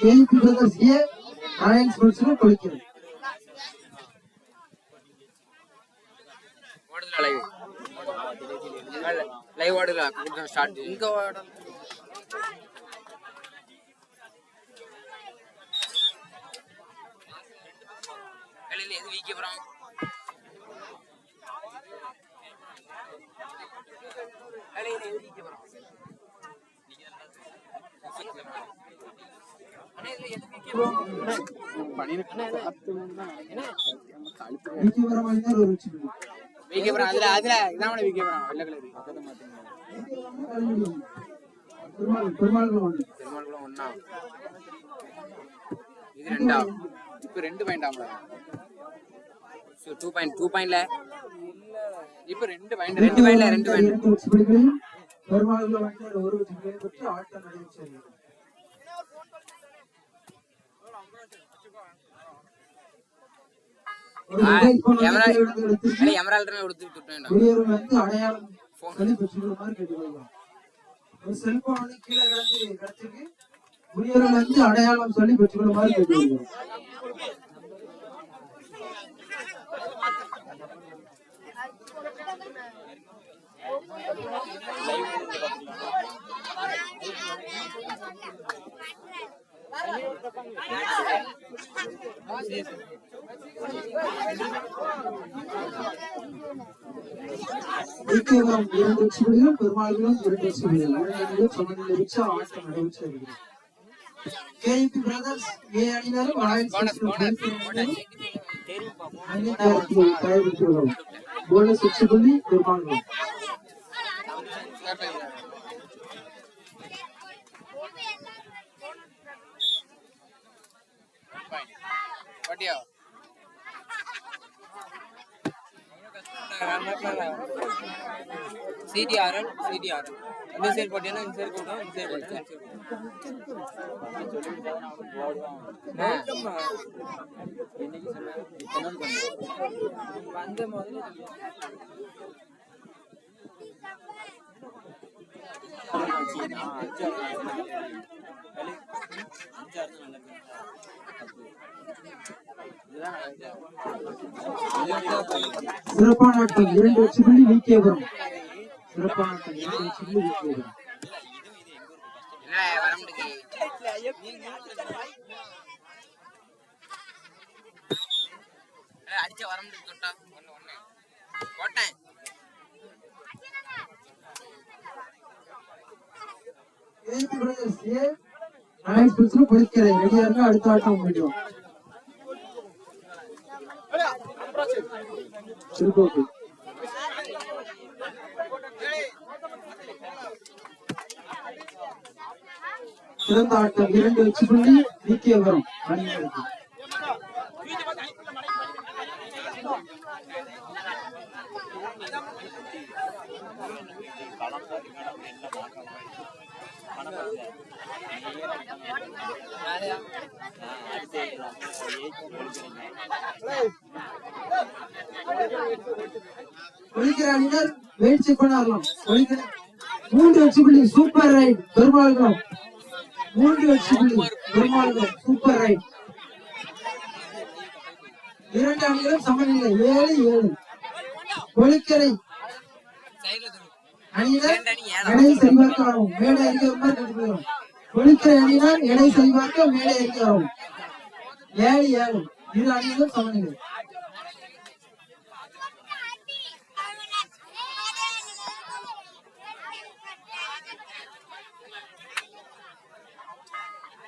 KP brothers ஏ alliance ஸ்போர்ட்ஸ்ல கொளிக்கிறது ஓடுதுல live live ஓடுல கொஞ்சம் start இங்க ஓடல வெளியில எது வீக்க போறோம் வெளியில எது வீக்க போறோம் அண்ணா இதுல எது வீக்க போறோம் விக்கிபுரம் அணியினர் ஒரு வெற்றி புள்ளி வீக்க போறோம் அதுல அதுல இதான் வீக்க போறோம் வெள்ளை கலர். அதான் மாத்தணும் பெருமாள் பெருமாள்குளம் ஒண்ணா? இது ரெண்டா? இப்ப ரெண்டு பாயிண்ட் ஆகல டூ பாயிண்ட் டூ பாயிண்ட்ல இப்ப ரெண்டு பாயிண்ட் ரெண்டு பாயிண்ட்ல ரெண்டு பாயிண்ட் பெருமாள் ஒரு ஆட்டம் ஒரு mobile phone வந்து எடுத்து எமரால்டு கொடுத்து விட்டு வேண்டாம் வெளியேறும் வந்து அடையாளம் சொல்லி பெற்றுக்கொள்ளுமாறு கேட்டுக்கொள்கிறோம் ஒரு செல்போன் வந்து கீழே கிடந்து கிடச்சிருக்கு. உரியவர்கள் வந்து அடையாளம் சொல்லி கேட்டுக்கொள்கிறோம் விக்கியபுரம் இரண்டு வெற்றி புள்ளிகள் பெருமாள்களும் இரண்டு வெற்றி புள்ளிகள் உடனடியாக சமநிலை வச்சு ஆட்டம் நடைபெற்று வருகிறது கேபி பிரதர்ஸ் ஏ அணியினரும் ராயல் அணியினரும் சிடிஆர்எல் சிடிஆர்எல். இந்த சைடு போட்டீங்கன்னா இந்த சைடு போட்டோம் இந்த சைடு போட்டோம் வந்த முதல்ல சிறப்பான ஆட்டம் இரண்டு வெற்றி வீக்கியபுரம் சிறப்பான ஆட்டம் இரண்டு வெற்றி வீக்கியபுரம் விக்கியபுரம் வர முடியுது அடிச்ச வர முடியுது தொட்டா. ஒண்ணு ஒண்ணு. போட்டேன். கேபி பிரதர்ஸ் ஏ ரெடியா அடுத்த ஆட்டம் முடியும் திருக்கோப்பு சிறந்த ஆட்டம் இரண்டு வெற்றி புள்ளி விக்கியபுரம் அணியினருக்கு. ஒழிக்கிற அணியினர் முயற்சி பண்ணாரலாம் ஒழிக்கிற மூன்று வச்சு புள்ளி சூப்பர் ரைட் பெருமாள்களும் மூன்று வச்சு புள்ளி பெருமாள்களும் சூப்பர் ரைட். இரண்டு அணிகளும் சமநிலை. ஏழு ஏழு. ஒழிக்கரை சைடுல தூக்கு அணியினர் இரண்டு அணி ஏழா எடை சரிபார்க்க வரும் மேடை அறிக்கை வருமாறு கேட்டுக்கொள்கிறோம் ஒழிக்கரை அணியினர் எடை மேடை வரும். ஏழு ஏழு. இரு அணிகளும் சமநிலை.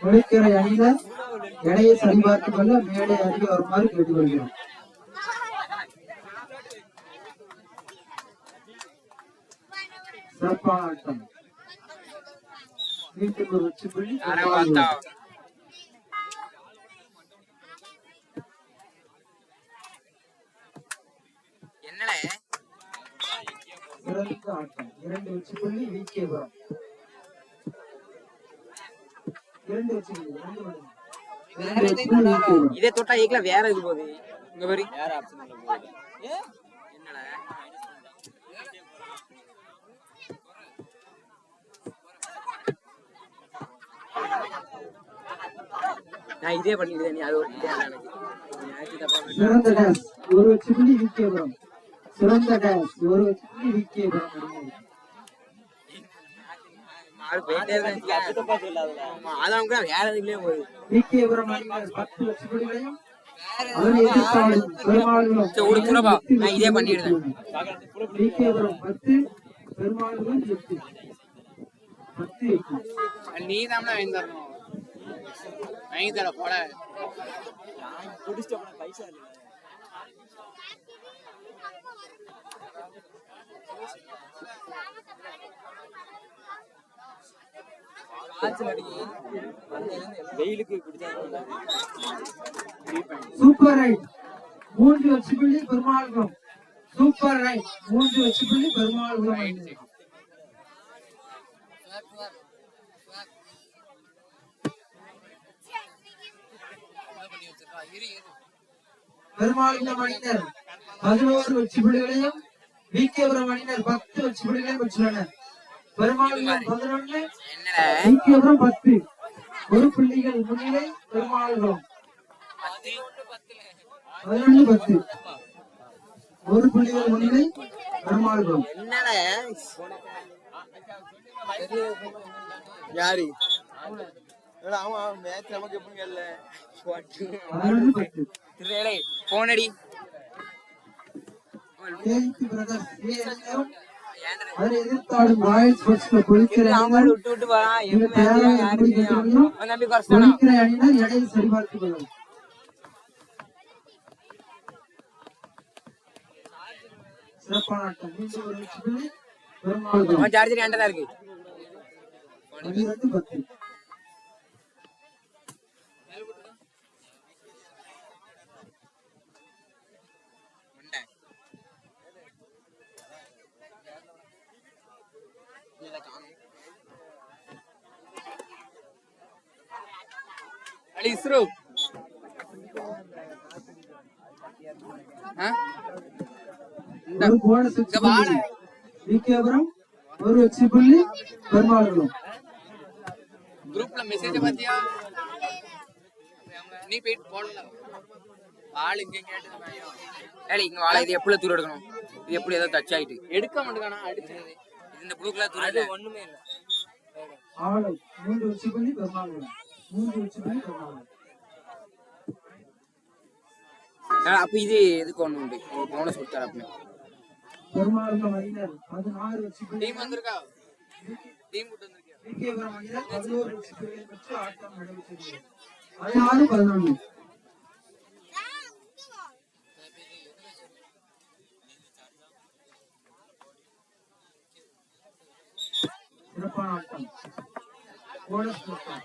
ஒழிக்கரை அணியினர் எடையை சரிபார்த்துக் கொள்ள மேடை அறிக்கை வருமாறு கேட்டுக்கொள்கிறோம். புள்ளி சிறந்த ஆட்டம். இரண்டு புள்ளி இரண்டு விகேபுரம் இதே தொட்டா ஏக்கல வேற இது போகுது. இங்க பாரு. வேற ஆப்ஷன் நான் இதே பண்ணிட்டு நீ அது ஒரு சிறந்த டேஸ் ஒரு புள்ளி விக்கேபுரம் சிறந்த டேஸ் ஒரு புள்ளி விக்கேபுரம் இதே பண்ணிடுறேன். பத்து எட்டு. நீ தான் வாங்கி தர போல வெயிலுக்கு சூப்பர் ரைட். மூன்று வச்சு புள்ளி பெருமாள் சூப்பர் ரைட். மூன்று வச்சு புள்ளி பெருமாளுகளும் பெருமாளுடைய அணியினர் பதினோரு வெற்றி புள்ளிகளையும் விகேபுரம் அணியினர் பத்து வெற்றி புள்ளிகளையும் பெற்றுள்ளனர். பெருமாளுடன் பதினொன்று விகேபுரம் பத்து. ஒரு புள்ளிகள் முன்னிலை பெருமாளுடன் பதினொன்று பத்து. ஒரு புள்ளிகள் முன்னிலை என்னடா? யாரு? அவன் மேட்ச் நமக்கு எப்படி திருவேலை சரிபார்த்துக் கொள்ளும் சிறப்பான ஆட்டம். மீண்டும் ஒரு பெருமாளுடன் அவன் சார்ஜர் ஏன்டா இருக்கு. பன்னிரண்டு பத்து. அலி இஸ்ரோ ஆ? இந்த. ஒரு இங்க வாடா. புள்ளி விகேபுரம் ஒரு வெற்றி புள்ளி பெருமாளுடன் குரூப்ல மெசேஜ் பாத்தியா? நீ போயிட்டு போடல. ஆள் இங்க கேட்டு ஏடி இங்க வாழ இது எப்படி தூரம் எடுக்கணும்? இது எப்படி ஏதோ டச் ஆயிட்டு. எடுக்க மாட்டேங்கானா அடிச்சது இது இந்த ப்ளூ கலர் தூரம் ஒண்ணுமே இல்ல. ஆளை மூன்று வெற்றி புள்ளி பெருமாளுடன் மூன்று வெற்றி அப்ப இது எதுக்கு ஒண்ணு உண்டு. போனஸ் கொடுத்தாரு அப்படின்னு பெருமாளுடன் அணியினர் பதினாறு வெற்றி டீம் வந்திருக்கா? டீம் பதினோரு பெற்று ஆட்டம் நடைபெற்றது பதினாறு பதினொன்று சிறப்பான ஆட்டம். போனஸ் கொடுத்தார்.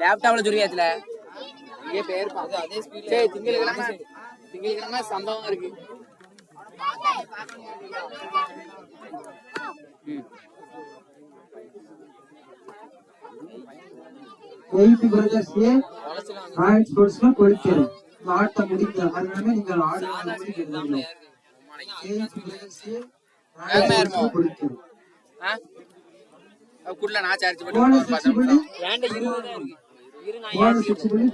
லேப்டாப்ல சொல்லியாச்சுல இங்கே பேர் பார்த்து அதே ஸ்பீட்ல சரி திங்கட்கிழமை திங்கட்கிழமை சம்பவம் இருக்கு. எயிட் பிரதர்ஸ் ஏ ராயல் ஸ்போர்ட்ஸ்ல இந்த ஆட்டம் முடிந்த மறுநாள் நீங்கள் எயிட் பிரதர்ஸ் ஏ ராயல் ஸ்போர்ட்ஸ்ல குள்ள நான் சார்ஜ் பண்ணி வெற்றி புள்ளி ஏன்டா இருபது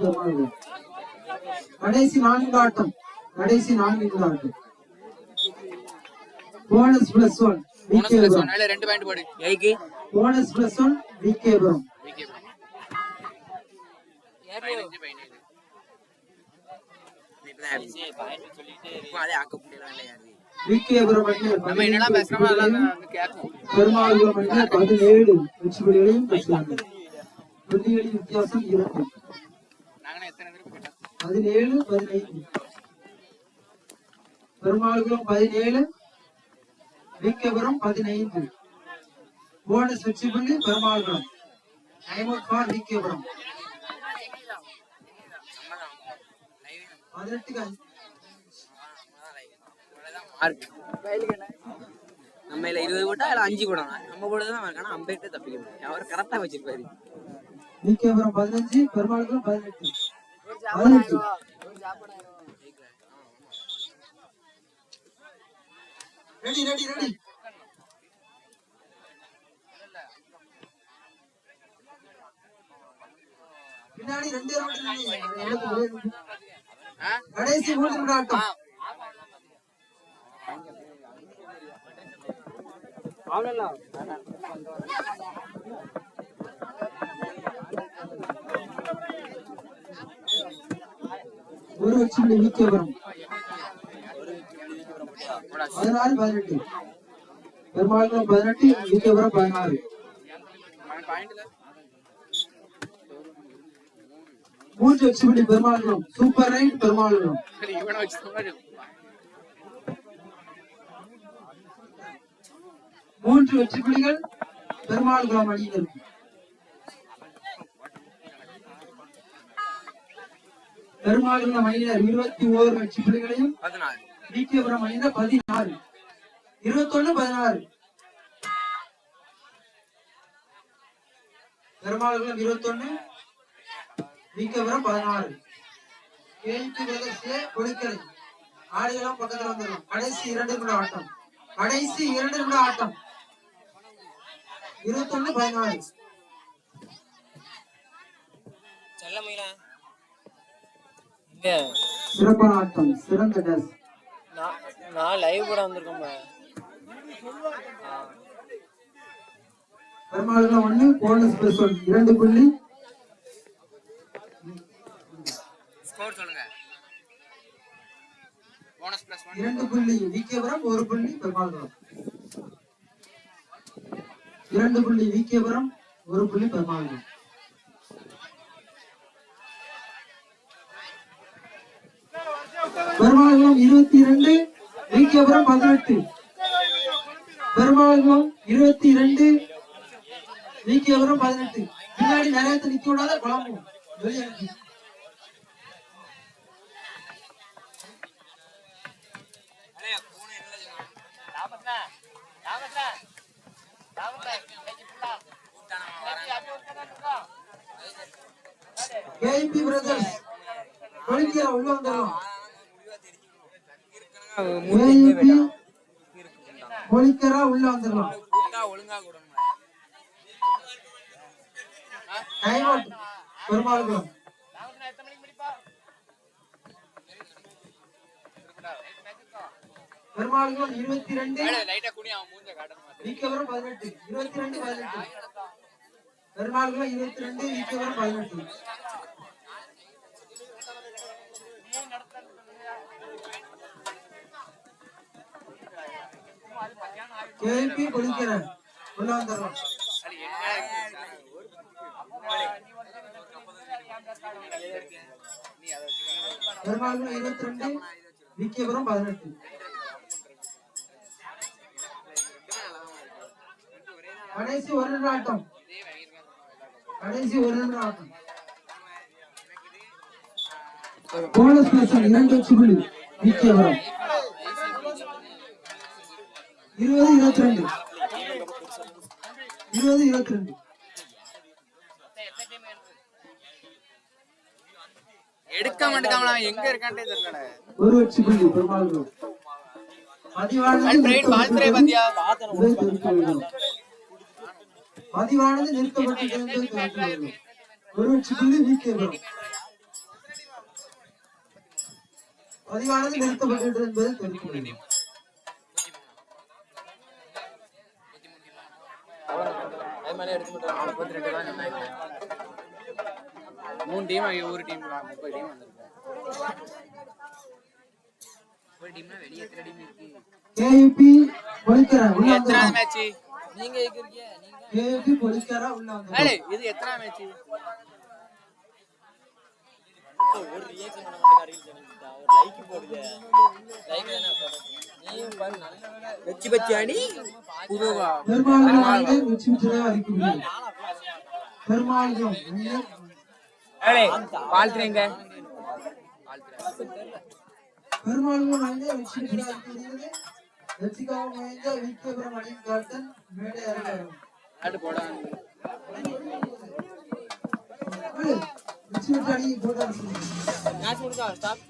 தான் இருக்கு கடைசி நான்கு ஆட்டம் கடைசி நான்கு ஆட்டம் bonus plus one bonus plus ரெண்டு பாயிண்ட் போடு. ஏய்க்கு போனஸ் பிளஸ் ஒன் இப்பதான் அடிச்சு. இப்போ அதே ஆக்க முடியல யாரு பெருமாள் பதினேழு வெற்றி புள்ளிகளையும் புள்ளிகளின் வித்தியாசம் இரண்டு. பதினேழு பதினைந்து. பெருமாள்குளம் பதினேழு விக்கபுரம் பதினைந்து. போனஸ் வெற்றி புள்ளி பெருமாள்குளம் ஃபார் விக்கபுரம் பதினெட்டுக்கு அஞ்சு. நம்ம இதுல இருபது போட்டா இல்ல அஞ்சு போடணும் நம்ம போடுறதுதான் ஆனா அம்பேட்டே தப்பிக்க முடியும் அவர் கரெக்டா வச்சிருப்பாரு. விக்கபுரம் பதினஞ்சு பெருமாள்குளம் பதினெட்டு. பதினெட்டு. Ready ready ready. பின்னாடி ரெண்டு ரவுண்ட்? கடைசி மூன்று நிமிட ஆட்டம் ஒரு வெற்றி புள்ளி வீக்கபுரம் பதினாறு பதினெட்டு. பெரும்பாலும் பதினெட்டு வீக்கபுரம் பதினாறு. மூன்று வெற்றி பெருமாள் சூப்பர் ரைட் பெருமாள்குளம். சரி இவனை வச்சு மூன்று வெற்றி புள்ளிகள் பெருமாள்குளம் அணியினருக்கு பெருமாள்குளம் அணியினர் இருபத்தி ஓரு வெற்றி பதினாறு. விகேபுரம் அணியினர் பதினாறு. இருபத்தொன்னு பதினாறு. பெருமாள்குளம் இருபத்தொன்னு விகேபுரம் பதினாறு. கேள்வி பிரதர்ஸே கொடுக்கலை ஆடுகளம் பக்கத்துல வந்துடும். கடைசி இரண்டு நிமிட ஆட்டம். கடைசி இரண்டு நிமிட ஆட்டம். இருபத்தொன்னு பதினாறு செல்லமையில. இங்க. சிறப்பான ஆட்டம் சிறந்த டேஸ் நான் நான் லைவ் கூட வந்திருக்கேன் பெருமாள்குளம் ஒண்ணு போனஸ் பிளஸ் ஒன் இரண்டு புள்ளி. ஸ்கோர் சொல்லுங்க. போனஸ் பிளஸ் ஒன் இரண்டு புள்ளி விகேபுரம் ஒரு புள்ளி பெருமாள்குளம் இரண்டு புள்ளி விகேபுரம் ஒரு புள்ளி பெருமாள்குளம் பெருமாள்குளம் இருபத்தி இரண்டு விகேபுரம் பதினெட்டு. பெருமாள்குளம் இருபத்தி இரண்டு விகேபுரம் பதினெட்டு. பின்னாடி நிறைய நிக்க விடாத குழம்பு. வெளியே ஐபி பிரதர்ஸ் கொலிக்கிற உள்ள வந்துடும் கேபி கொலிக்கரா உள்ள வந்துடலாம் டைம் அவுட் பெருமாள்குளம் பெருமாள்குளம் இருபத்தி ரெண்டு. லைட்டா பதினெட்டு. இருபத்தி ரெண்டு பதினெட்டு. பெருமாள்குளம் இருபத்தி ரெண்டு விகேபுரம் பதினெட்டு. கேபி கொடுக்கிறேன். உள்ள வந்துடலாம் பெருமாள்குளம் இருபத்தி ரெண்டு விக்கியபுரம் பதினெட்டு. கடைசி ஒரு நிமிடம் ஆட்டம். கடைசி ஒரு நிமிடம் ஆட்டம். போனஸ் பிளஸ் இரண்டு புள்ளி விகேபுரம் இருபது இருபத்தி ரெண்டு இருபது இருபத்தி ரெண்டு எடுக்க மாட்டேங்காம அவன் எங்க இருக்கான்ட்டே தெரியல ஒரு புள்ளி பெருமாள்குளம் பதிவானது நிறுத்தப்பட்டது. இதை தெரிவிக்க வேண்டும். பதிவானது நிறுத்தப்பட்டது என்பதை தெரிவிக்க வேண்டும். ஒரு வெற்றி புள்ளி விகேபுரம் பதிவானது நிறுத்தப்பட்டது என்பதை தெரிவிக்க வேண்டும் முப்பத்தி ரெண்டு தான் சொன்னாங்க மூணு டீம் ஒரு டீம் முப்பது டீம் எத்தனை மேட்ச் நீங்க இது எத்தனாவது மேட்ச் ஒரு லைக் போடுங்க. லைக் தானே வச்சு வச்சு அடி புதுவா மேடை போட. ஸ்டாப்